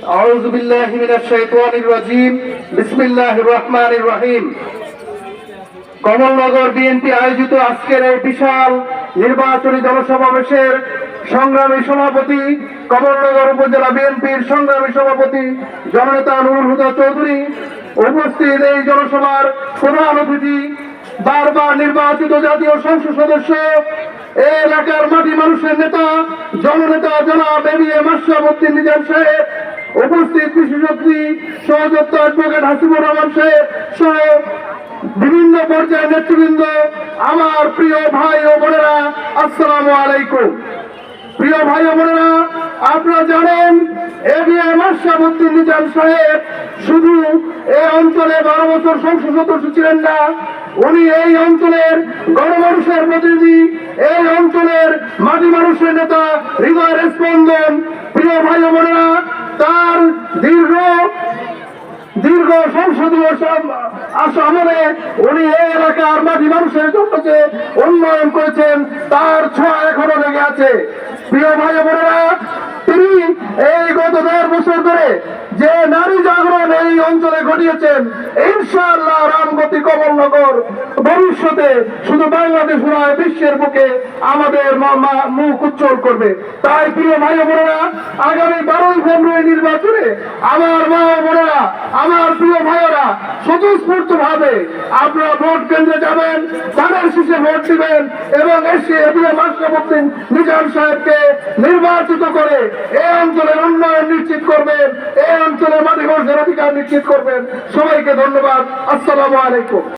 أعوذ بالله من الشيطان الرجيم بسم الله الرحمن الرحيم Kamalnagar BNP আয়োজিত আজকের এই বিশাল নির্বাচনী জনসমাবেশের সংগ্রামী সভাপতি কমলনগর উপজেলা বিএনপির সংগ্রামী সভাপতি জননেতা নুরুল হুদা চৌধুরী উপস্থিত এই জনসভার প্রধান অতিথি বারবার নির্বাচিত জাতীয় সংসদ সদস্য এই এলাকার মাটি মানুষের নেতা জননেতা জনাব A B M Ashrafuddin Nizam সাহেব উপস্থিত বিশেষজ্ঞ সহযোদ্ধা অ্যাডভোকেট হাসিবুর রহমান সাহেব সহ বিভিন্ন পর্যায়ের নেতৃবৃন্দ, আমার প্রিয় ভাই ও বোনেরা, আসসালাম আলাইকুম। প্রিয় ভাই ও বোনেরা, আপনারা জানেন, A B M Ashrafuddin Nizam সাহেব শুধু এই অঞ্চলে বারো বছর সংসদ সদস্য ছিলেন না, উনি এই অঞ্চলের গণমানুষের প্রতিনিধি, এই অঞ্চলের মাটি মানুষের নেতা, হৃদয়ের স্পন্দন। প্রিয় ভাই বোনেরা দীর্ঘ দীর্ঘ সংসদীয় আমলে উনি এই এলাকার মাটি মানুষের জন্য যে উন্নয়ন করেছেন, তার ছোঁয়া এখনও লেগে আছে। প্রিয় ভাই বোনেরা, তিনি এই গত দেড় বছর ধরে যে নারী জাগরণ এই অঞ্চলে ঘটিয়েছেন, ইনশাআল্লাহ রামগতি কমলনগর ভবিষ্যতে শুধু বাংলাদেশ নয়, বিশ্বের বুকে আমাদের মুখ উজ্জ্বল করবে। তাই প্রিয় ভাই বোনেরা, আগামী বারোই ফেব্রুয়ারি আমার মা বোনেরা, আমার প্রিয় ভাইয়েরা স্বতঃস্ফূর্ত ভাবে আপনারা ভোট কেন্দ্রে যাবেন তাদের শেষে ভোট দিবেন এবং এসে এবিএম আশরাফুদ্দিন নিজাম সাহেবকে নির্বাচিত করে এই অঞ্চলের উন্নয়ন নিশ্চিত করবেন এই অঞ্চলের মাটি মানুষের অধিকার নিশ্চিত করবেন। সবাইকে ধন্যবাদ। আসসালামু আলাইকুম।